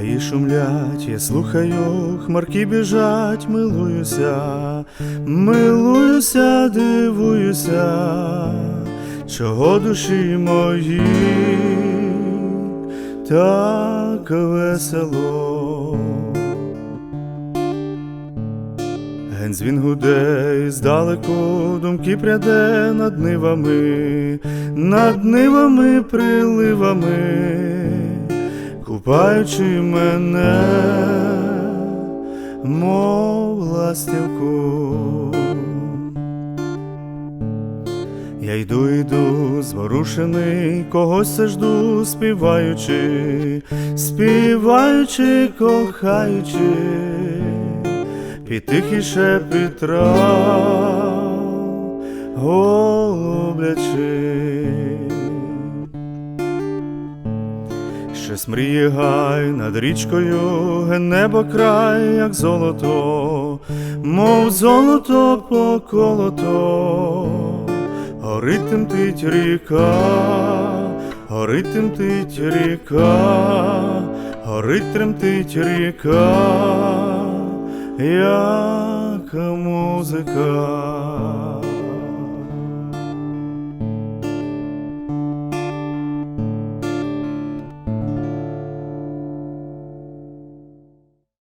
Ріки шумлять, я слухаю, хмарки біжать, милуюся, милуюся, дивуюся, чого душі мої так весело. Ген дзвін гуде, здалеку думки пряде над нивами, над нивами, приливами, купаючи мене, мов ластівку. Я йду, йду, зворушений, когось жду, співаючи, співаючи, кохаючи, під тихий шепіт трав, голублячи. Щось мріє гай над річкою, небо край, як золото, мов золото поколото, горить тимтить ріка, горить тимтить ріка, горить тремтить ріка, як музика.